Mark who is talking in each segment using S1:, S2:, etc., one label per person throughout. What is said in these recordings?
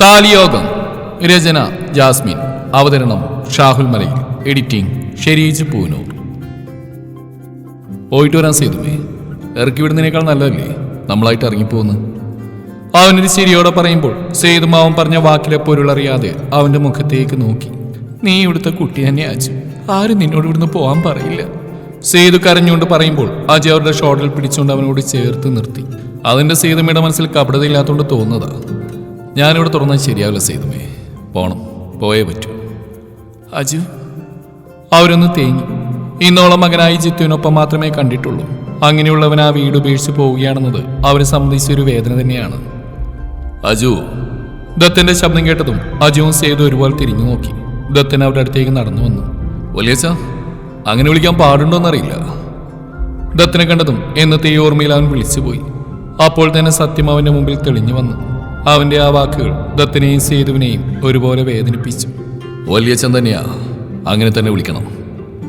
S1: താലിയോഗം. രചന Jasmine. അവതരണം Shahul Malayil. Editing Shereej Poonoor. പോയിട്ട് വരാൻ സേതുമേ ഇറക്കി വിടുന്നതിനേക്കാൾ നല്ലതല്ലേ നമ്മളായിട്ട് ഇറങ്ങിപ്പോന്ന്? അവനൊരു ശരിയോടെ പറയുമ്പോൾ സേതുമാവൻ പറഞ്ഞ വാക്കിലെ പൊരുളറിയാതെ അവന്റെ മുഖത്തേക്ക് നോക്കി. നീ ഇവിടുത്തെ കുട്ടി തന്നെ അജു. ആരും നിന്നോട് ഇവിടുന്ന് പോകാൻ പറയില്ല. സേതു കരഞ്ഞുകൊണ്ട് പറയുമ്പോൾ അജയ് അവരുടെ ഷോട്ടിൽ പിടിച്ചുകൊണ്ട് അവനോട് ചേർത്ത് നിർത്തി. അതിന്റെ സേതുമയുടെ മനസ്സിൽ കപടതയില്ലാത്തതുകൊണ്ട് തോന്നുന്നതാ. ഞാനിവിടെ തുറന്നാൽ ശരിയാവില്ല സേതുമേ. പോണം. പോയേ പറ്റൂ. അജു. അവരൊന്ന് തേങ്ങി. ഇന്നോളം മകനായി ജിത്തുവിനൊപ്പം മാത്രമേ കണ്ടിട്ടുള്ളൂ. അങ്ങനെയുള്ളവൻ ആ വീട് ഉപേക്ഷിച്ച് പോവുകയാണെന്നത് അവരെ സംബന്ധിച്ച ഒരു വേദന തന്നെയാണ്. അജു. ദത്തന്റെ ശബ്ദം കേട്ടതും അജുവും സേതു ഒരുപോലെ തിരിഞ്ഞു നോക്കി. ദത്തൻ അവരുടെ അടുത്തേക്ക് നടന്നു വന്നു. വലിയച്ച അങ്ങനെ വിളിക്കാൻ പാടുണ്ടോന്നറിയില്ല. ദത്തനെ കണ്ടതും എന്നത്തെ ഈ ഓർമ്മയിൽ അവൻ വിളിച്ചുപോയി. അപ്പോൾ തന്നെ സത്യം അവന്റെ മുമ്പിൽ തെളിഞ്ഞു വന്നു. അവന്റെ ആ വാക്കുകൾ ദത്തനെയും സേതുവിനെയും ഒരുപോലെ വേദനിപ്പിച്ചു. വലിയച്ഛൻ തന്നെയാ അങ്ങനെ തന്നെ വിളിക്കണം.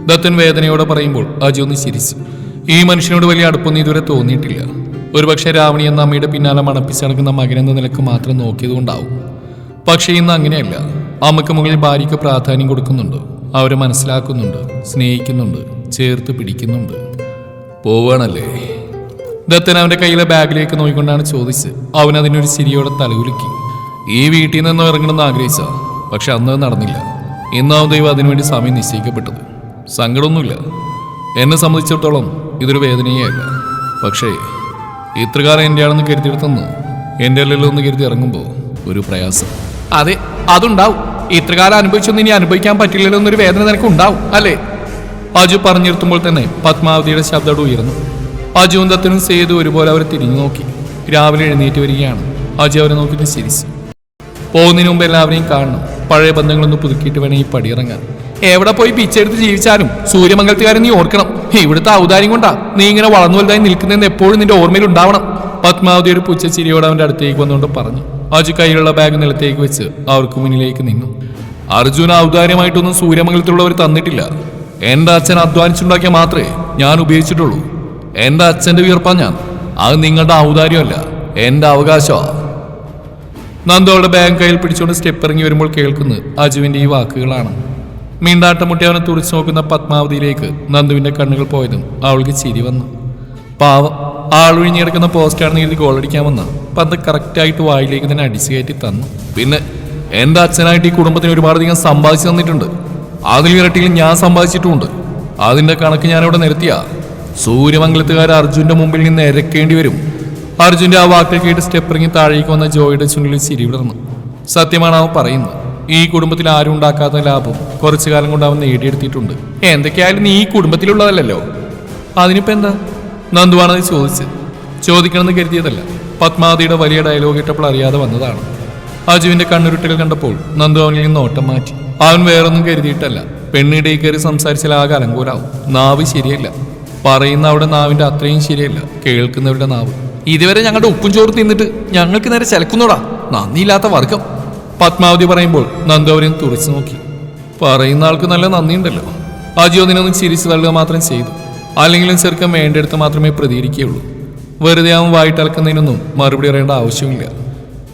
S1: ദത്തൻ വേദനയോടെ പറയുമ്പോൾ അജു ഒന്ന് ചിരിച്ചു. ഈ മനുഷ്യനോട് വലിയ അടുപ്പൊന്നും ഇതുവരെ തോന്നിയിട്ടില്ല. ഒരുപക്ഷെ രാവണി എന്ന അമ്മയുടെ പിന്നാലെ മണപ്പിച്ച് നടക്കുന്ന മകനെന്ന നിലയ്ക്ക് മാത്രം നോക്കിയതുകൊണ്ടാവും. പക്ഷേ ഇന്ന് അങ്ങനെയല്ല. അമ്മയ്ക്ക് മുകളിൽ ഭാര്യയ്ക്ക് പ്രാധാന്യം കൊടുക്കുന്നുണ്ട്. അവരെ മനസ്സിലാക്കുന്നുണ്ട് സ്നേഹിക്കുന്നുണ്ട് ചേർത്ത് പിടിക്കുന്നുണ്ട്. പോവാണല്ലേ ദത്തൻ അവന്റെ കയ്യിലെ ബാഗിലേക്ക് നോക്കിക്കൊണ്ടാണ് ചോദിച്ച് അവൻ അതിനൊരു ചിരിയോടെ തലകുലുക്കി. ഈ വീട്ടിൽ നിന്ന് ഇറങ്ങണമെന്ന് ആഗ്രഹിച്ച? പക്ഷെ അന്ന് നടന്നില്ല. ഇന്നാവും ദൈവം അതിനുവേണ്ടി സമയം നിശ്ചയിക്കപ്പെട്ടത്. സങ്കടമൊന്നുമില്ല. എന്നെ സംബന്ധിച്ചിടത്തോളം ഇതൊരു വേദനയേ അല്ല പക്ഷേ ഇത്രകാലം എന്റെ ആണെന്ന് കരുതിയെടുത്തെന്ന് എന്റെ അല്ലല്ലോ എന്ന് കരുതി ഇറങ്ങുമ്പോൾ ഒരു പ്രയാസം. അതെ അതുണ്ടാവും. ഇത്രകാലം അനുഭവിച്ചൊന്നും ഇനി അനുഭവിക്കാൻ പറ്റില്ലല്ലോ എന്നൊരു വേദന നിനക്ക് ഉണ്ടാവും അല്ലേ? അജു പറഞ്ഞിരുത്തുമ്പോൾ തന്നെ പത്മാവതിയുടെ ശബ്ദം ഉയർന്നു. അജുവും ദത്തനും സേതു ഒരുപോലെ അവർ തിരിഞ്ഞു നോക്കി. രാവിലെ എഴുന്നേറ്റ് വരികയാണ്. അജു അവരെ നോക്കിയിട്ട് ചിരിച്ചു. പോകുന്നതിന് മുമ്പ് എല്ലാവരെയും കാണണം. പഴയ ബന്ധങ്ങളൊന്ന് പുതുക്കിയിട്ട് വേണം ഈ പടിയിറങ്ങാൻ. എവിടെ പോയി പിച്ചെടുത്ത് ജീവിച്ചാലും സൂര്യമംഗലത്തുകാരൻ നീ ഓർക്കണം. ഇവിടുത്തെ ഔദാര്യം കൊണ്ടാ നീ ഇങ്ങനെ വളർന്നു വലുതായി നിൽക്കുന്നതെന്ന് എപ്പോഴും നിന്റെ ഓർമ്മയിൽ ഉണ്ടാവണം. പത്മാവതി ഒരു പുച്ഛച്ചിരിയോട് അവന്റെ അടുത്തേക്ക് വന്നുകൊണ്ട് പറഞ്ഞു. അജു കയ്യിലുള്ള ബാഗ് നിലത്തേക്ക് വെച്ച് അവർക്ക് മുന്നിലേക്ക് നിന്നു. അർജുന ഔദാര്യമായിട്ടൊന്നും സൂര്യമംഗലത്തിലുള്ളവർ തന്നിട്ടില്ല. എന്റെ അച്ഛൻ അധ്വാനിച്ചുണ്ടാക്കിയ മാത്രമേ ഞാൻ ഉപയോഗിച്ചിട്ടുള്ളൂ. എന്റെ അച്ഛന്റെ വിയർപ്പാ ഞാൻ. അത് നിങ്ങളുടെ ഔദാര്യമല്ല എന്റെ അവകാശമാണ് നന്ദോടെ ബാങ്ക് കയ്യിൽ പിടിച്ചുകൊണ്ട് സ്റ്റെപ്പ് ഇറങ്ങി വരുമ്പോൾ കേൾക്കുന്നത് അജുവിന്റെ ഈ വാക്കുകളാണ്. മീണ്ടാട്ടം മുട്ടി അവനെ തുറച്ചു നോക്കുന്ന പത്മാവതിയിലേക്ക് നന്ദുവിന്റെ കണ്ണുകൾ പോയതും അവൾക്ക് ചിരി വന്നു. പാവം ആളൊഴിഞ്ഞു കിടക്കുന്ന പോസ്റ്റാണെന്ന് എഴുതി ഗോളടിക്കാൻ വന്ന. പന്ത് കറക്റ്റായിട്ട് വായിലേക്ക് തന്നെ അടിച്ചു കയറ്റി തന്നു. പിന്നെ എന്റെ അച്ഛനായിട്ട് ഈ കുടുംബത്തിന് ഒരുപാടധികം സമ്പാദിച്ചു തന്നിട്ടുണ്ട്. അതിൽ ഇരട്ടിയിൽ ഞാൻ സമ്പാദിച്ചിട്ടുമുണ്ട്. അതിന്റെ കണക്ക് ഞാനിവിടെ നിരത്തിയ സൂര്യമംഗലത്തുകാർ അർജുന്റെ മുമ്പിൽ നിന്ന് ഇരക്കേണ്ടി വരും. അർജുന്റെ ആ വാക്കുകൾ കേട്ട് സ്റ്റെപ്പ് ഇറങ്ങി താഴേക്ക് വന്ന ജോയിയുടെ ചുണ്ടിൽ ചിരി വിടർന്നു. സത്യമാണ് അവൻ പറയുന്നത്. ഈ കുടുംബത്തിൽ ആരും ഉണ്ടാക്കാത്ത ലാഭം കുറച്ചു കാലം കൊണ്ട് അവൻ നേടിയെടുത്തിട്ടുണ്ട്. എന്തൊക്കെയായാലും നീ ഈ കുടുംബത്തിലുള്ളതല്ലോ അതിനിപ്പോ എന്താ? നന്ദുവാണത് ചോദിച്ച് ചോദിക്കണമെന്ന് കരുതിയതല്ല. പത്മാവതിയുടെ വലിയ ഡയലോഗ് ഇട്ടപ്പോൾ അറിയാതെ വന്നതാണ്. അജുവിന്റെ കണ്ണുരുട്ടുകൾ കണ്ടപ്പോൾ നന്ദു അവനിൽ നിന്ന് ഓട്ടം മാറ്റി. അവൻ വേറൊന്നും കരുതിയിട്ടല്ല. പെണ്ണിടയിൽ കയറി സംസാരിച്ചാൽ ആകെ അലങ്കൂരാവും നാവ് ശരിയല്ല. പറയുന്ന അവിടെ നാവിന്റെ അത്രയും ശരിയല്ല. കേൾക്കുന്നവരുടെ നാവ്. ഇതുവരെ ഞങ്ങളുടെ ഉപ്പും ചോറ് തിന്നിട്ട് ഞങ്ങൾക്ക് നേരെ ചിലക്കുന്നോടാ? നന്ദിയില്ലാത്ത വർഗം. പത്മാവതി പറയുമ്പോൾ നന്ദു അവരെ തുറച്ചു നോക്കി. പറയുന്ന ആൾക്ക് നല്ല നന്ദിയുണ്ടല്ലോ. അജി അതിനൊന്നും ചിരിച്ചു തള്ളുക മാത്രം ചെയ്തു. അല്ലെങ്കിലും ചെറുക്കം വേണ്ടെടുത്ത് മാത്രമേ പ്രതികരിക്കുകയുള്ളൂ. വെറുതെ അവൻ വായിട്ടലക്കുന്നതിനൊന്നും മറുപടി അറിയേണ്ട ആവശ്യമില്ല.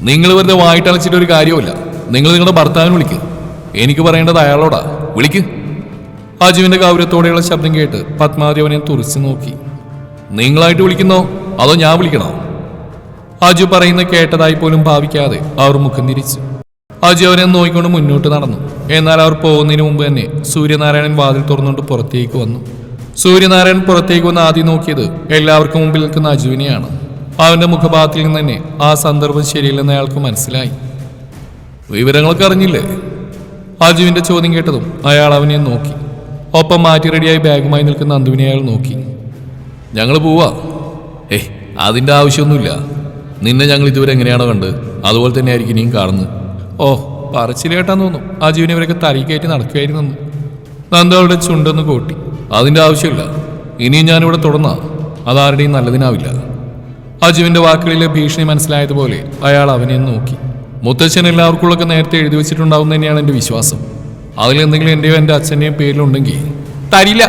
S1: നിങ്ങൾ വെറുതെ വായിട്ടലച്ചിട്ട് ഒരു കാര്യവുമില്ല. നിങ്ങൾ നിങ്ങളുടെ ഭർത്താവിനെ വിളിക്കുക എനിക്ക് പറയേണ്ടത് അയാളോടാ. വിളിക്ക്. അജുവിന്റെ ഗൗരവത്തോടെയുള്ള ശബ്ദം കേട്ട് പത്മാവതി അവനെ തുറച്ചു നോക്കി. നിങ്ങളായിട്ട് വിളിക്കുന്നോ? അതോ ഞാൻ വിളിക്കണോ? അജു പറയുന്ന കേട്ടതായി പോലും ഭാവിക്കാതെ അവർ മുഖം തിരിച്ചു. അജു അവനെ നോക്കിക്കൊണ്ട് മുന്നോട്ട് നടന്നു. എന്നാൽ അവർ പോകുന്നതിന് മുമ്പ് തന്നെ സൂര്യനാരായണൻ വാതിൽ തുറന്നുകൊണ്ട് പുറത്തേക്ക് വന്നു. സൂര്യനാരായണൻ പുറത്തേക്ക് വന്ന് ആദ്യം നോക്കിയത് എല്ലാവർക്കും മുമ്പിൽ നിൽക്കുന്ന അജുവിനെയാണ്. അവന്റെ മുഖഭാഗത്തിൽ നിന്ന് തന്നെ ആ സന്ദർഭം ശരിയല്ലെന്ന് അയാൾക്ക് മനസ്സിലായി. വിവരങ്ങളൊക്കെ അറിഞ്ഞില്ലേ? അജുവിന്റെ ചോദ്യം കേട്ടതും അയാൾ അവനെ നോക്കി. ഒപ്പം മാറ്റി റെഡിയായി ബാഗുമായി നിൽക്കുന്ന അന്തുവിനെ അയാൾ നോക്കി. ഞങ്ങൾ പോവാ. ഏ അതിന്റെ ആവശ്യമൊന്നുമില്ല. നിന്നെ ഞങ്ങൾ ഇതുവരെ എങ്ങനെയാണോ കണ്ട് അതുപോലെ തന്നെ ആയിരിക്കും ഇനിയും കാണുന്നത്. ഓ പറച്ചിലേട്ടാന്ന് തോന്നും ആ ജീവനെ ഇവരൊക്കെ തലി കയറ്റി നടക്കുകയായിരുന്നു നന്ദു അവളുടെ ചുണ്ടൊന്ന് കൂട്ടി. അതിന്റെ ആവശ്യമില്ല. ഇനിയും ഞാനിവിടെ തുടർന്നാ. അതാരുടെയും നല്ലതിനാവില്ല. അജുവിന്റെ വാക്കുകളിലെ ഭീഷണി മനസ്സിലായതുപോലെ അയാൾ അവനെ നോക്കി. മുത്തച്ഛൻ എല്ലാവർക്കുള്ളൊക്കെ നേരത്തെ എഴുതി വെച്ചിട്ടുണ്ടാവും തന്നെയാണ് എന്റെ വിശ്വാസം. അതിലെന്തെങ്കിലും എന്റെയോ എന്റെ അച്ഛന്റെയും പേരിലുണ്ടെങ്കിൽ തരില്ല.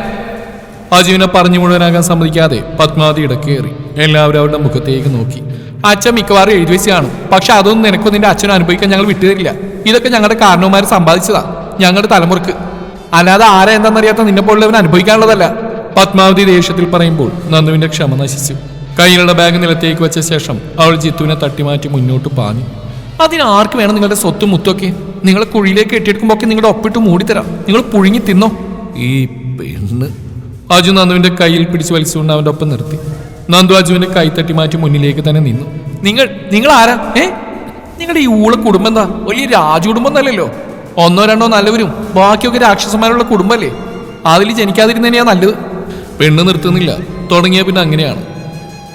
S1: അജുവിനെ പറഞ്ഞു മുഴുവനാകാൻ സമ്മതിക്കാതെ പത്മാവതി ഇടക്കേറി. എല്ലാവരും അവരുടെ മുഖത്തേക്ക് നോക്കി. അച്ഛൻ മിക്കവാറും എഴുതി വെച്ചാണ് പക്ഷെ അതൊന്നും നിനക്കും നിന്റെ അച്ഛനും അനുഭവിക്കാൻ ഞങ്ങൾ വിട്ടുതരില്ല. ഇതൊക്കെ ഞങ്ങളുടെ കാരണവന്മാർ സമ്പാദിച്ചതാ. ഞങ്ങളുടെ തലമുറയ്ക്ക്. അല്ലാതെ ആരാ എന്താണെന്നറിയാത്ത നിന്നെ പോലുള്ളവൻ അനുഭവിക്കാനുള്ളതല്ല. പത്മാവതി ദേഷ്യത്തിൽ പറയുമ്പോൾ നന്ദുവിന്റെ ക്ഷമ നശിച്ചു. കയ്യിലുള്ള ബാഗ് നിലത്തേക്ക് വെച്ച ശേഷം അവൾ ജിത്തുവിനെ തട്ടിമാറ്റി മുന്നോട്ട് പാഞ്ഞു. അതിന് ആർക്ക് വേണം നിങ്ങളുടെ സ്വത്തും മുത്തൊക്കെ നിങ്ങളെ കുഴിയിലേക്ക് കെട്ടിയെടുക്കുമ്പോൾ ഒക്കെ നിങ്ങളുടെ ഒപ്പിട്ട് മൂടിത്തരാം. നിങ്ങൾ പുഴുങ്ങി തിന്നോ. ഈ പെണ്ണ്. അജു നന്ദുവിന്റെ കയ്യിൽ പിടിച്ച് വലിച്ചുകൊണ്ട് അവന്റെ ഒപ്പം നിർത്തി. നന്ദു അജുവിന്റെ കൈ തട്ടി മാറ്റി മുന്നിലേക്ക് തന്നെ നിന്നു. നിങ്ങൾ നിങ്ങൾ ആരാ? ഏ? നിങ്ങളുടെ ഈ ഊള കുടുംബം എന്താ? വലിയ രാജകുടുംബം എന്നല്ലല്ലോ ഒന്നോ രണ്ടോ നല്ലവരും. ബാക്കിയൊക്കെ രാക്ഷസന്മാരുള്ള കുടുംബമല്ലേ അതിൽ ജനിക്കാതിരുന്നതിനെയാ നല്ലത്. പെണ്ണ് നിർത്തുന്നില്ല. തുടങ്ങിയ പിന്നെ അങ്ങനെയാണ്.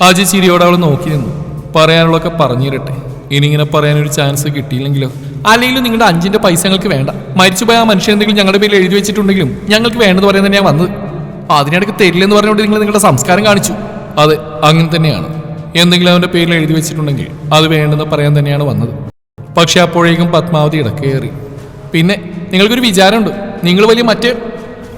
S1: അജി ചിരിയോടെ അവൾ നോക്കി നിന്നു. പറയാനുള്ളതൊക്കെ പറഞ്ഞിരട്ടെ ഇനി ഇങ്ങനെ പറയാനൊരു ചാൻസ് കിട്ടിയില്ലെങ്കിലോ? അല്ലെങ്കിലും നിങ്ങളുടെ അഞ്ചിന്റെ പൈസ ഞങ്ങൾക്ക് വേണ്ട. മരിച്ചുപോയ ആ മനുഷ്യൻ എന്തെങ്കിലും ഞങ്ങളുടെ പേരിൽ എഴുതി വെച്ചിട്ടുണ്ടെങ്കിലും ഞങ്ങൾക്ക് വേണ്ടത് പറയാൻ തന്നെയാണ് വന്നത്. അതിനിടയ്ക്ക് തരില്ലെന്ന് പറഞ്ഞുകൊണ്ട് നിങ്ങൾ നിങ്ങളുടെ സംസ്കാരം കാണിച്ചു. അതെ അങ്ങനെ തന്നെയാണ്. എന്തെങ്കിലും അവന്റെ പേരിൽ എഴുതി വെച്ചിട്ടുണ്ടെങ്കിൽ അത് വേണ്ടെന്ന് പറയാൻ തന്നെയാണ് വന്നത്. പക്ഷെ അപ്പോഴേക്കും പത്മാവതി ഇടക്കേറി. പിന്നെ നിങ്ങൾക്കൊരു വിചാരമുണ്ട്. നിങ്ങൾ വലിയ മറ്റേ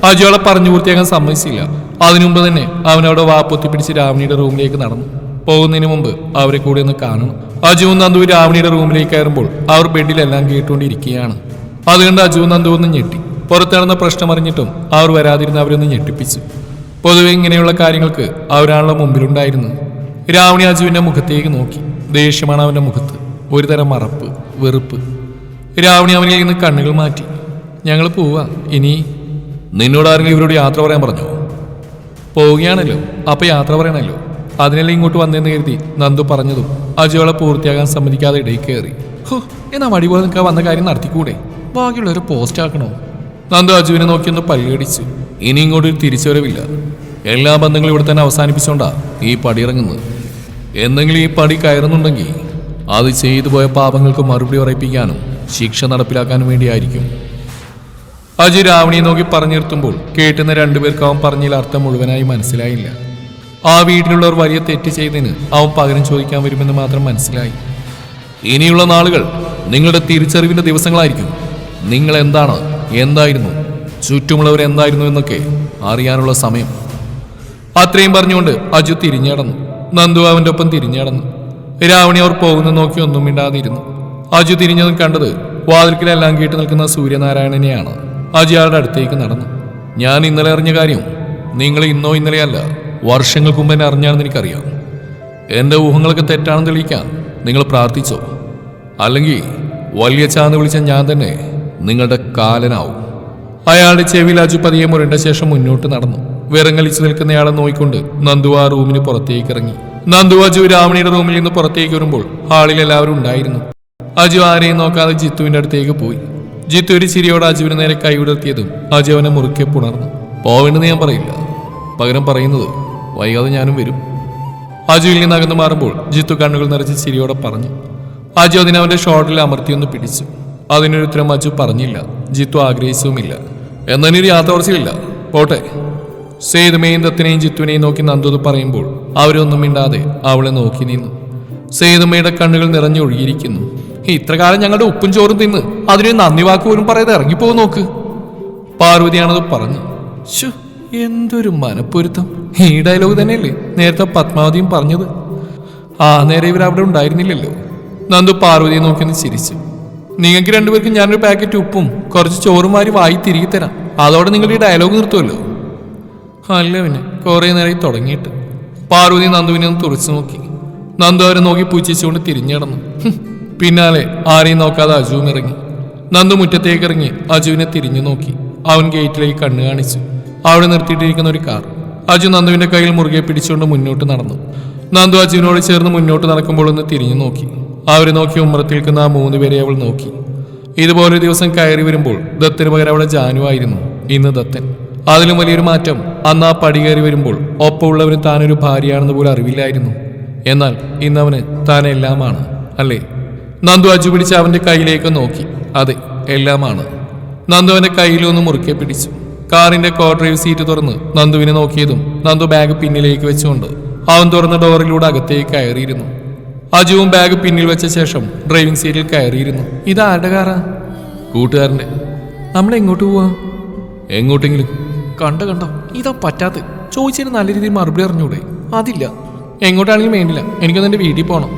S1: അജുവളെ പറഞ്ഞു പൂർത്തിയാക്കാൻ സമ്മതിച്ചില്ല. അതിനുമുമ്പ് തന്നെ അവനവിടെ വാപ്പൊത്തിപ്പിടിച്ച് വാപ്പൊത്തി പിടിച്ച് രാവണിയുടെ റൂമിലേക്ക് നടന്നു. പോകുന്നതിന് മുമ്പ് അവരെ കൂടെ ഒന്ന് കാണണം. അജുവും നന്ദു രാവണിയുടെ റൂമിലേക്ക് കയറുമ്പോൾ അവർ ബെഡിലെല്ലാം കേട്ടുകൊണ്ടിരിക്കുകയാണ്. അതുകൊണ്ട് അജുവും നന്ദു ഒന്ന് ഞെട്ടി. പുറത്തിറന്ന പ്രശ്നം അറിഞ്ഞിട്ടും അവർ വരാതിരുന്ന് അവരൊന്ന് ഞെട്ടിപ്പിച്ചു. പൊതുവെ ഇങ്ങനെയുള്ള കാര്യങ്ങൾക്ക് അവരാണല്ലോ മുമ്പിലുണ്ടായിരുന്നത്. രാവണി അജുവിന്റെ മുഖത്തേക്ക് നോക്കി. ദേഷ്യമാണ് അവന്റെ മുഖത്ത്. ഒരുതരം മറപ്പ് വെറുപ്പ്. രാവണി അവനിൽ നിന്ന് കണ്ണുകൾ മാറ്റി. ഞങ്ങൾ പോവാ. ഇനി നിന്നോട് ആരെങ്കിലും ഇവരോട് യാത്ര പറയാൻ പറഞ്ഞോ? പോവുകയാണല്ലോ. അപ്പൊ യാത്ര പറയണല്ലോ. അതിനെല്ലാം ഇങ്ങോട്ട് വന്നെന്ന് കരുതി നന്ദു പറഞ്ഞതും അജുവളെ പൂർത്തിയാകാൻ സമ്മതിക്കാതെ ഇടയിൽ കയറി ഹോ എന്നാ മടി പോലെ നിൽക്കാൻ വന്ന കാര്യം നടത്തിക്കൂടെ? ബാക്കിയുള്ളവരെ പോസ്റ്റ് ആക്കണോ? നന്ദു അജുവിനെ നോക്കിയൊന്ന് പല്ലുകടിച്ചു ഇനി ഇങ്ങോട്ട് ഒരു തിരിച്ചുവരവില്ല. എല്ലാ ബന്ധങ്ങളും ഇവിടെ തന്നെ അവസാനിപ്പിച്ചോണ്ടാ ഈ പടി ഇറങ്ങുന്നത്. എന്തെങ്കിലും ഈ പടി കയറുന്നുണ്ടെങ്കിൽ അത് ചെയ്തു പോയ പാപങ്ങൾക്ക് മറുപടി ഉറപ്പിക്കാനും ശിക്ഷ നടപ്പിലാക്കാനും വേണ്ടിയായിരിക്കും. അജി രാവണിയെ നോക്കി പറഞ്ഞു നിർത്തുമ്പോൾ കേട്ടുന്ന രണ്ടുപേർക്ക് അവൻ പറഞ്ഞതിൽ അർത്ഥം മുഴുവനായി മനസ്സിലായില്ല. ആ വീട്ടിലുള്ളവർ വലിയ തെറ്റ് ചെയ്തതിന് അവൻ പകരം ചോദിക്കാൻ വരുമെന്ന് മാത്രം മനസ്സിലായി. ഇനിയുള്ള നാളുകൾ നിങ്ങളുടെ തിരിച്ചറിവിന്റെ ദിവസങ്ങളായിരിക്കും. നിങ്ങൾ എന്താണ് എന്തായിരുന്നു ചുറ്റുമുള്ളവർ എന്തായിരുന്നു എന്നൊക്കെ അറിയാനുള്ള സമയം. അത്രയും പറഞ്ഞുകൊണ്ട് അജു തിരിഞ്ഞടന്നു. നന്ദു അവന്റെ ഒപ്പം തിരിഞ്ഞടന്നു. രാവണി അവർ പോകുന്ന നോക്കി ഒന്നും മിണ്ടാതിരുന്നു. അജു തിരിഞ്ഞതും കണ്ടത് വാതിൽക്കിലെല്ലാം കേട്ട് നിൽക്കുന്ന സൂര്യനാരായണനെയാണ്. അജു അയാളുടെ അടുത്തേക്ക് നടന്നു. ഞാൻ ഇന്നലെ അറിഞ്ഞ കാര്യം നിങ്ങൾ ഇന്നോ ഇന്നലെയല്ല. വർഷങ്ങൾക്ക് മുമ്പ് എന്നെ അറിഞ്ഞാണെന്ന് എനിക്കറിയാം. എന്റെ ഊഹങ്ങളൊക്കെ തെറ്റാണെന്ന് തെളിയിക്കാൻ നിങ്ങൾ പ്രാർത്ഥിച്ചോ. അല്ലെങ്കിൽ വലിയ ചാന്ന് വിളിച്ച ഞാൻ തന്നെ നിങ്ങളുടെ കാലനാവും. അയാളുടെ ചെവിയിൽ അജു പതിയെ മുരണ്ട ശേഷം മുന്നോട്ട് നടന്നു. വിറങ്ങലിച്ചു നിൽക്കുന്നയാളെ നോയിക്കൊണ്ട് നന്ദു ആ റൂമിന് പുറത്തേക്ക് ഇറങ്ങി. നന്ദു അജു രാവണിയുടെ റൂമിൽ നിന്ന് പുറത്തേക്ക് വരുമ്പോൾ ഹാളിൽ എല്ലാവരും ഉണ്ടായിരുന്നു. അജു ആരെയും നോക്കാതെ ജിത്തുവിന്റെ അടുത്തേക്ക് പോയി. ജിത്തു ഒരു ചിരിയോടെ അജുവിന് നേരെ കൈവിടർത്തിയതും അജു അവനെ മുറുക്കെ പുണർന്നു. പോവേണ്ടെന്ന് ഞാൻ പറയില്ല. പകരം പറയുന്നത് വൈകാതെ ഞാനും വരും. അജുവിൽ നിന്ന് അകന്നു മാറുമ്പോൾ ജിത്തു കണ്ണുകൾ നിറച്ച് ചിരിയോടെ പറഞ്ഞു അജു അതിനെ അവന്റെ ഷോട്ടിൽ അമർത്തിയൊന്ന് പിടിച്ചു. അതിനൊരു ഉത്തരം അജു പറഞ്ഞില്ല. ജിത്തു ആഗ്രഹിച്ചതുമില്ല യാത്ര കുറച്ചില്ല പോട്ടെ. സേതുമേയും ദത്തിനെയും ജിത്തുവിനെയും നോക്കി നന്ദത് പറയുമ്പോൾ അവരൊന്നും മിണ്ടാതെ അവളെ നോക്കി നിന്നു. സേതുമയുടെ കണ്ണുകൾ നിറഞ്ഞൊഴുകിയിരിക്കുന്നു ഇത്ര കാലം ഞങ്ങളുടെ ഉപ്പും ചോറും തിന്ന് അതിനൊരു നന്ദി വാക്ക് പോലും പറയാതെ ഇറങ്ങിപ്പോകും നോക്ക്. പാർവതിയാണത് പറഞ്ഞു. ശു എന്തൊരു മനപ്പൊരുത്തം. ഈ ഡയലോഗ് തന്നെയല്ലേ നേരത്തെ പത്മാവതിയും പറഞ്ഞത്? ആ നേരെ ഇവർ അവിടെ ഉണ്ടായിരുന്നില്ലല്ലോ. നന്ദു പാർവതിയെ നോക്കി ഒന്ന് ചിരിച്ചു. നിങ്ങൾക്ക് രണ്ടുപേർക്കും ഞാനൊരു പാക്കറ്റ് ഉപ്പും കുറച്ച് ചോറും വാരി വായി തിരികെ തരാം. അതോടെ നിങ്ങൾ ഈ ഡയലോഗ് നിർത്തുമല്ലോ അല്ല പിന്നെ കുറേ നേരം തുടങ്ങിയിട്ട്. പാർവതി നന്ദുവിനെ ഒന്ന് തുറച്ചു നോക്കി. നന്ദു അവരെ നോക്കി പൂച്ചിച്ചുകൊണ്ട് തിരിഞ്ഞിടന്നു. പിന്നാലെ ആരെയും നോക്കാതെ അജുവും ഇറങ്ങി. നന്ദു മുറ്റത്തേക്ക് ഇറങ്ങി അജുവിനെ തിരിഞ്ഞു നോക്കി. അവൻ ഗേറ്റിലേക്ക് കണ്ണു കാണിച്ചു. അവിടെ നിർത്തിയിട്ടിരിക്കുന്ന ഒരു കാർ. അജു നന്ദുവിന്റെ കയ്യിൽ മുറുകെ പിടിച്ചുകൊണ്ട് മുന്നോട്ട് നടന്നു. നന്ദു അജുവിനോട് ചേർന്ന് മുന്നോട്ട് നടക്കുമ്പോൾ ഒന്ന് തിരിഞ്ഞു നോക്കി. അവരെ നോക്കി ഉമ്മറത്തിൽ നിൽക്കുന്ന ആ മൂന്ന് പേരെ അവൾ നോക്കി. ഇതുപോലൊരു ദിവസം കയറി വരുമ്പോൾ ദത്തിന് പകരം അവളെ ജാനു ആയിരുന്നു. ഇന്ന് ദത്തൻ. അതിലും വലിയൊരു മാറ്റം. അന്ന് ആ പടി കയറി വരുമ്പോൾ ഒപ്പമുള്ളവന് താനൊരു ഭാര്യയാണെന്ന് പോലും അറിവില്ലായിരുന്നു. എന്നാൽ ഇന്നവന് താൻ എല്ലാമാണ് അല്ലേ? നന്ദു അജു പിടിച്ച് അവന്റെ കയ്യിലേക്ക് നോക്കി. അതെ എല്ലാമാണ്. നന്ദു അവന്റെ കയ്യിലൊന്ന് മുറുക്കെ പിടിച്ചു. കാറിന്റെ കോ ഡ്രൈവ് സീറ്റ് തുറന്ന് നന്ദുവിനെ നോക്കിയതും നന്ദു ബാഗ് പിന്നിലേക്ക് വെച്ചുകൊണ്ട് അവൻ തുറന്ന ഡോറിലൂടെ അകത്തേക്ക് കയറിയിരുന്നു. അജുവും ബാഗ് പിന്നിൽ വെച്ച ശേഷം ഡ്രൈവിംഗ് സീറ്റിൽ കയറിയിരുന്നു. ഇത് ആരുടെ കാറാ? കൂട്ടുകാരന്റെ നമ്മൾ എങ്ങോട്ട് പോവാ? എങ്ങോട്ടെങ്കിലും. കണ്ട കണ്ടോ. ഇതാ പറ്റാത്ത. ചോദിച്ചതിന് നല്ല രീതിയിൽ മറുപടി അറിഞ്ഞൂടെ? അതില്ല. എങ്ങോട്ടാണെങ്കിലും വേണ്ടില്ല. എനിക്കൊന്ന് എന്റെ വീട്ടിൽ പോകണം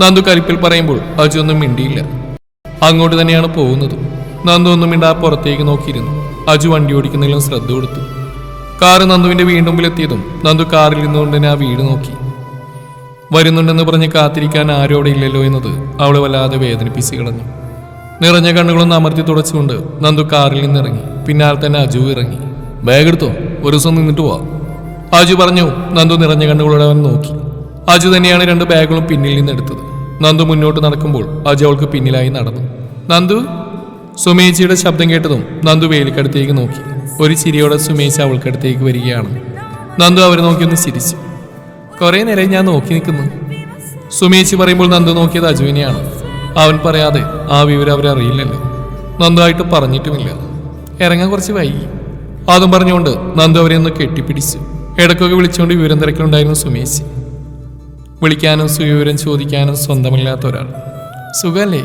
S1: നന്ദു കരിപ്പിൽ പറയുമ്പോൾ അജു ഒന്നും മിണ്ടിയില്ല. അങ്ങോട്ട് തന്നെയാണ് പോകുന്നത്. നന്ദു ഒന്നും മിണ്ടാ പുറത്തേക്ക് നോക്കിയിരുന്നു. അജു വണ്ടി ഓടിക്കുന്നതിലും ശ്രദ്ധ കൊടുത്തു. കാറ് നന്ദുവിന്റെ വീണ്ടും മുമ്പിലെത്തിയതും നന്ദു കാറിൽ നിന്നുകൊണ്ട് തന്നെ ആ വീട് നോക്കി. വരുന്നുണ്ടെന്ന് പറഞ്ഞ് കാത്തിരിക്കാൻ ആരോടെ ഇല്ലല്ലോ എന്നത് അവളെ വല്ലാതെ വേദനിപ്പിച്ച് കളഞ്ഞു. നിറഞ്ഞ കണ്ണുകളൊന്ന് അമർത്തി തുടച്ചുകൊണ്ട് നന്ദു കാറിൽ നിന്നിറങ്ങി. പിന്നാലെ തന്നെ അജു ഇറങ്ങി. ബാഗ് എടുത്തോ? ഒരു ദിവസം നിന്നിട്ട് പോവാ. അജു പറഞ്ഞു നന്ദു നിറഞ്ഞ കണ്ണുകളോടെ അവൻ നോക്കി. അജു തന്നെയാണ് രണ്ട് ബാഗുകളും പിന്നിൽ നിന്ന് എടുത്തത് നന്ദു മുന്നോട്ട് നടക്കുമ്പോൾ അജു അവൾക്ക് പിന്നിലായി നടന്നു. നന്ദു സുമേച്ചിയുടെ ശബ്ദം കേട്ടതും നന്ദു വേലിക്കടുത്തേക്ക് നോക്കി. ഒരു ചിരിയോടെ സുമേച്ചി അവൾക്കടുത്തേക്ക് വരികയാണ്. നന്ദു അവരെ നോക്കി ഒന്ന് ചിരിച്ചു. കുറേ നേരം ഞാൻ നോക്കി നിൽക്കുന്നു. സുമേച്ചി പറയുമ്പോൾ നന്ദു നോക്കിയത് അജുവിനെയാണ്. അവൻ പറയാതെ ആ വിവരം അവരെ അറിയില്ലല്ലോ. നന്ദുവായിട്ട് പറഞ്ഞിട്ടുമില്ല. ഇറങ്ങാൻ കുറച്ച് വൈകി. അതും പറഞ്ഞുകൊണ്ട് നന്ദു അവരെ ഒന്ന് കെട്ടിപ്പിടിച്ചു. ഇടയ്ക്കൊക്കെ വിളിച്ചുകൊണ്ട് വിവരം തിരക്കിലുണ്ടായിരുന്നു സുമേശി വിളിക്കാനും സുവിവരം ചോദിക്കാനും സ്വന്തമില്ലാത്ത ഒരാൾ. സുഖമല്ലേ?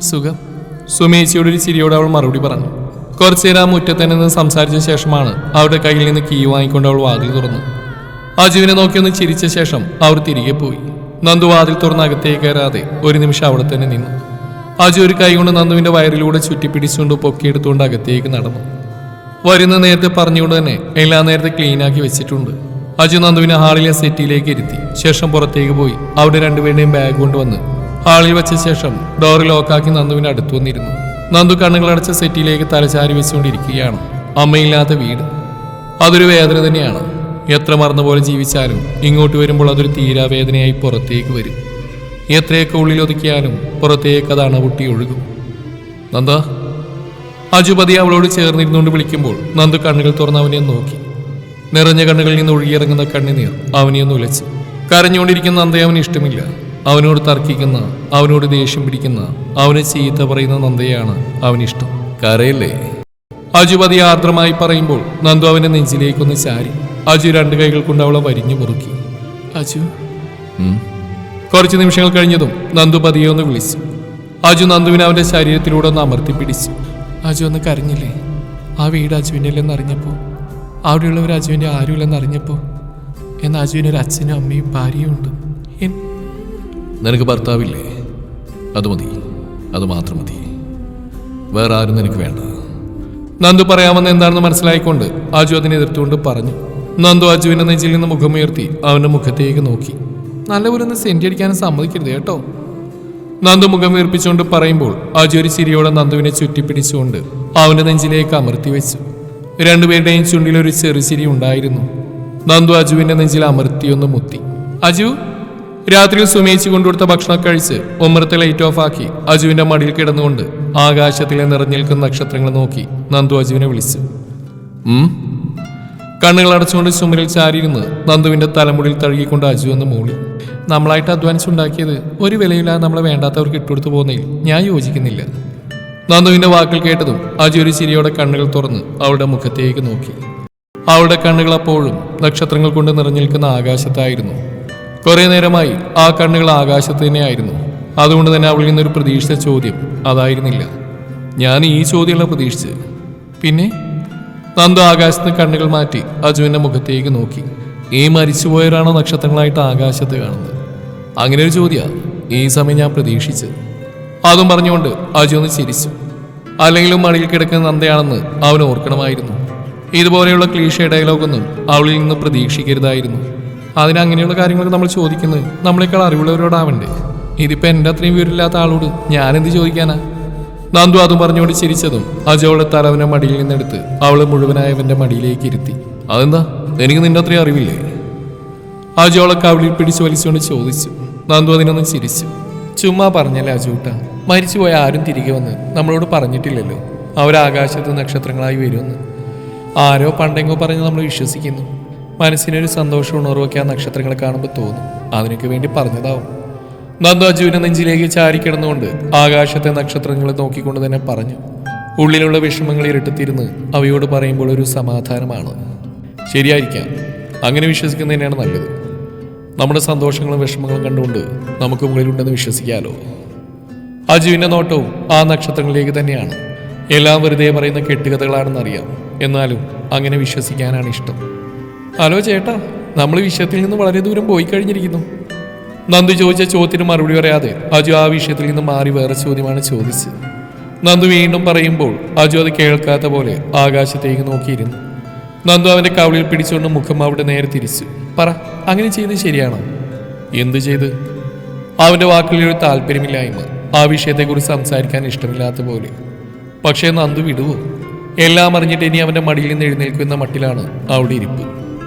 S1: സുഖം. സുമേച്ചിയോട് ഒരു ചിരിയോട് അവൾ മറുപടി പറഞ്ഞു. കുറച്ചു നേരം ആ മുറ്റത്ത് നിന്ന് സംസാരിച്ച ശേഷമാണ് അവരുടെ കയ്യിൽ നിന്ന് കീ വാങ്ങിക്കൊണ്ട് അവൾ വാതിൽ തുറന്നു. അജുവിനെ നോക്കിയൊന്ന് ചിരിച്ച ശേഷം അവർ തിരികെ പോയി. നന്ദു വാതിൽ തുറന്ന് അകത്തേക്ക് കയറാതെ ഒരു നിമിഷം അവിടെ തന്നെ നിന്നു. അജു ഒരു കൈ കൊണ്ട് നന്ദുവിന്റെ വയറിലൂടെ ചുറ്റിപ്പിടിച്ചുകൊണ്ട് പൊക്കിയെടുത്തുകൊണ്ട് അകത്തേക്ക് നടന്നു. വരുന്ന നേരത്തെ പറഞ്ഞുകൊണ്ട് തന്നെ എല്ലാ നേരത്തെ ക്ലീനാക്കി വെച്ചിട്ടുണ്ട്. അജു നന്ദുവിനെ ഹാളിലെ സെറ്റിയിലേക്ക് ഇരുത്തി. ശേഷം പുറത്തേക്ക് പോയി. അവിടെ രണ്ടുപേരുടെയും ബാഗ് കൊണ്ടുവന്ന് ഹാളിൽ വെച്ച ശേഷം ഡോർ ലോക്കാക്കി നന്ദുവിന് അടുത്തു വന്നിരുന്നു. നന്ദു കണ്ണുകളടച്ച സെറ്റിയിലേക്ക് തലചാരി വെച്ചുകൊണ്ടിരിക്കുകയാണ്. അമ്മയില്ലാത്ത വീട്. അതൊരു വേദന തന്നെയാണ്. എത്ര മറന്നുപോലെ ജീവിച്ചാലും ഇങ്ങോട്ട് വരുമ്പോൾ അതൊരു തീരാവേദനയായി പുറത്തേക്ക് വരും. എത്രയൊക്കെ ഉള്ളിലൊതുക്കിയാലും പുറത്തേക്ക് അത് അണപൊട്ടി ഒഴുകും. നന്ദ അജുപതി അവളോട് ചേർന്നിരുന്നുകൊണ്ട് വിളിക്കുമ്പോൾ നന്ദു കണ്ണുകൾ തുറന്ന് അവനെ നോക്കി. നിറഞ്ഞ കണ്ണുകളിൽ നിന്ന് ഒഴുകിയിറങ്ങുന്ന കണ്ണിനീർ അവനെ ഒന്ന് ഉലച്ചു. കരഞ്ഞുകൊണ്ടിരിക്കുന്ന നന്ദയെ അവന് ഇഷ്ടമില്ല. അവനോട് തർക്കിക്കുന്ന അവനോട് ദേഷ്യം പിടിക്കുന്ന അവന് ചീത്ത പറയുന്ന നന്ദയാണ് അവനിഷ്ടം. കരയല്ലേ? അജു അതി ആർദ്രമായി പറയുമ്പോൾ നന്ദു അവന്റെ നെഞ്ചിലേക്കൊന്ന് ചാരി. അജു രണ്ട് കൈകൾ കൊണ്ട് അവളെ വരിഞ്ഞു മുറുക്കി. അജു? കുറച്ച് നിമിഷങ്ങൾ കഴിഞ്ഞതും നന്ദു പതിയെ ഒന്ന് വിളിച്ചു. അജു നന്ദുവിനെ അവന്റെ ശരീരത്തിലൂടെ ഒന്ന് അമർത്തി പിടിച്ചു. അജു ഒന്ന് കരഞ്ഞില്ലേ? ആ വീട് അജുവിന്റെ അല്ലെന്ന് അറിഞ്ഞപ്പോൾ അവിടെയുള്ളവർ അജുവിന്റെ ആരുമില്ലെന്ന് അറിഞ്ഞപ്പോൾ എന്നാൽ അജുവിന് ഒരു അച്ഛനും അമ്മയും ഭാര്യയും ഉണ്ട്.
S2: നിനക്ക് ഭർത്താവില്ലേ? അത് മതി. അത് മാത്രം മതി. വേറെ ആരും നിനക്ക് വേണ്ട.
S1: നന്ദു പറയാമെന്ന് എന്താണെന്ന് മനസ്സിലായിക്കൊണ്ട് ആജു അതിനെ എതിർത്തുകൊണ്ട് പറഞ്ഞു. നന്ദു അജുവിന്റെ നെഞ്ചിൽ നിന്ന് മുഖമുയർത്തി അവന്റെ മുഖത്തേക്ക് നോക്കി. നല്ലപോലെ ഒന്ന് സെന്റി അടിക്കാനും സമ്മതിക്കരുത് കേട്ടോ. നന്ദു മുഖം വീർപ്പിച്ചുകൊണ്ട് പറയുമ്പോൾ അജു ഒരു ചിരിയോടെ നന്ദുവിനെ ചുറ്റിപ്പിടിച്ചുകൊണ്ട് അവന്റെ നെഞ്ചിലേക്ക് അമർത്തി വെച്ചു. രണ്ടുപേരുടെയും ചുണ്ടിൽ ഒരു ചെറുചിരി ഉണ്ടായിരുന്നു. നന്ദു അജുവിന്റെ നെഞ്ചിൽ അമർത്തിയൊന്ന് മുത്തി. അജു രാത്രിയിൽ സുമേച്ചി കൊണ്ടുകൊടുത്ത ഭക്ഷണം കഴിച്ച് ഉമ്മറത്തെ ലൈറ്റ് ഓഫ് ആക്കി അജുവിന്റെ മടിയിൽ കിടന്നുകൊണ്ട് ആകാശത്തിലെ നിറഞ്ഞു നിൽക്കുന്ന നക്ഷത്രങ്ങൾ നോക്കി നന്ദു അജുവിനെ വിളിച്ചു. കണ്ണുകൾ അടച്ചുകൊണ്ട് ചുമരിൽ ചാരിയിരുന്ന് നന്ദുവിന്റെ തലമുടിയിൽ തഴുകിക്കൊണ്ട് അജു എന്ന് മൂളി. നമ്മളായിട്ട് അധ്വാനിച്ച് ഉണ്ടാക്കിയത് ഒരു വിലയില്ലാതെ നമ്മളെ വേണ്ടാത്തവർക്ക് ഇട്ടുകൊടുത്തു പോകുന്നതിൽ ഞാൻ യോജിക്കുന്നില്ല. നന്ദുവിന്റെ വാക്കുകൾ കേട്ടതും അജു ഒരു ചിരിയോടെ കണ്ണുകൾ തുറന്ന് അവളുടെ മുഖത്തേക്ക് നോക്കി. അവളുടെ കണ്ണുകൾ അപ്പോഴും നക്ഷത്രങ്ങൾ കൊണ്ട് നിറഞ്ഞു നിൽക്കുന്ന ആകാശത്തായിരുന്നു. കുറെ നേരമായി ആ കണ്ണുകൾ ആകാശത്ത് തന്നെയായിരുന്നു അതുകൊണ്ട് തന്നെ അവളിൽ നിന്നൊരു പ്രതീക്ഷിച്ച ചോദ്യം അതായിരുന്നില്ല. ഞാൻ ഈ ചോദ്യമുള്ള പ്രതീക്ഷിച്ച്. പിന്നെ? നന്ദു ആകാശത്ത് കണ്ണുകൾ മാറ്റി അജുവിന്റെ മുഖത്തേക്ക് നോക്കി. ഈ മരിച്ചുപോയവരാണോ നക്ഷത്രങ്ങളായിട്ട് ആകാശത്ത് കാണുന്നത്? അങ്ങനെ ഒരു ചോദ്യമാണ് ഈ സമയം ഞാൻ പ്രതീക്ഷിച്ചത് അതും പറഞ്ഞുകൊണ്ട് അജു ഒന്ന് ചിരിച്ചു. അല്ലെങ്കിലും മടിയിൽ കിടക്കുന്ന നന്ദയാണെന്ന് അവൻ ഓർക്കണമായിരുന്നു. ഇതുപോലെയുള്ള ക്ലീഷ ഡയലോഗൊന്നും അവളിൽ നിന്ന് പ്രതീക്ഷിക്കരുതായിരുന്നു. അതിന് അങ്ങനെയുള്ള കാര്യങ്ങളൊക്കെ നമ്മൾ ചോദിക്കുന്നത് നമ്മളെക്കാൾ അറിവുള്ളവരോടാവണ്ടേ? ഇതിപ്പോ എന്റെ അത്രയും വിവരമില്ലാത്ത ആളോട് ഞാനെന്ത് ചോദിക്കാനാ? നന്ദു അതും പറഞ്ഞുകൊണ്ട് ചിരിച്ചതും അജോളെ തലവനെ മടിയിൽ നിന്നെടുത്ത് അവളെ മുഴുവനായവന്റെ മടിയിലേക്ക് ഇരുത്തി. അതെന്താ? എനിക്ക് നിന്റെ അത്രയും അറിവില്ലേ? അജോളെ കവിളിൽ പിടിച്ചു വലിച്ചുകൊണ്ട് ചോദിച്ചു. നന്ദു അതിനൊന്ന് ചിരിച്ചു. ചുമ്മാ പറഞ്ഞല്ലേ അജൂട്ട? മരിച്ചുപോയ ആരും തിരികെ വന്ന് നമ്മളോട് പറഞ്ഞിട്ടില്ലല്ലോ. അവരാകാശത്ത് നക്ഷത്രങ്ങളായി വരുമെന്ന്. ആരോ പണ്ടെങ്കോ പറഞ്ഞ് നമ്മൾ വിശ്വസിക്കുന്നു. മനസ്സിനൊരു സന്തോഷം ഉണർവൊക്കെ ആ നക്ഷത്രങ്ങളെ കാണുമ്പോൾ തോന്നും. അതിനൊക്കെ വേണ്ടി പറഞ്ഞതാവും. നന്ദു അജുവിനെ നെഞ്ചിലേക്ക് ചാരിക്കിടന്നുകൊണ്ട് ആകാശത്തെ നക്ഷത്രങ്ങളെ നോക്കിക്കൊണ്ട് തന്നെ പറഞ്ഞു. ഉള്ളിലുള്ള വിഷമങ്ങൾ ഇരട്ടത്തിരുന്ന് അവയോട് പറയുമ്പോൾ ഒരു സമാധാനമാണ്. ശരിയായിരിക്കാം. അങ്ങനെ വിശ്വസിക്കുന്നതിനാണ് നല്ലത്. നമ്മുടെ സന്തോഷങ്ങളും വിഷമങ്ങളും കണ്ടുകൊണ്ട് നമുക്ക് മുകളിലുണ്ടെന്ന് വിശ്വസിക്കാലോ. അജുവിന്റെ നോട്ടവും ആ നക്ഷത്രങ്ങളിലേക്ക് തന്നെയാണ്. എല്ലാം വെറുതെ പറയുന്ന കെട്ടുകഥകളാണെന്നറിയാം. എന്നാലും അങ്ങനെ വിശ്വസിക്കാനാണ് ഇഷ്ടം. ഹലോ ചേട്ടാ നമ്മൾ വിഷയത്തിൽ നിന്ന് വളരെ ദൂരം പോയി കഴിഞ്ഞിരിക്കുന്നു. നന്ദു ചോദിച്ച ചോദ്യത്തിന് മറുപടി പറയാതെ അജു ആ വിഷയത്തിൽ നിന്ന് മാറി വേറെ ചോദ്യമാണ് ചോദിച്ചത്. നന്ദു വീണ്ടും പറയുമ്പോൾ അജു അത് കേൾക്കാത്ത പോലെ ആകാശത്തേക്ക് നോക്കിയിരുന്നു. നന്ദു അവന്റെ കവളിൽ പിടിച്ചുകൊണ്ട് മുഖം അവിടെ നേരെ തിരിച്ചു. പറ അങ്ങനെ ചെയ്ത് ശരിയാണോ? എന്തു ചെയ്ത്? അവന്റെ വാക്കുകളിൽ ഒരു താല്പര്യമില്ലായ്മ ആ വിഷയത്തെക്കുറിച്ച് സംസാരിക്കാൻ ഇഷ്ടമില്ലാത്ത പോലെ. പക്ഷേ നന്ദു വിടുവോ? എല്ലാം അറിഞ്ഞിട്ട് ഇനി അവന്റെ മടിയിൽ നിന്ന് എഴുന്നേൽക്കുന്ന മട്ടിലാണ് അവിടെ ഇരിപ്പ്.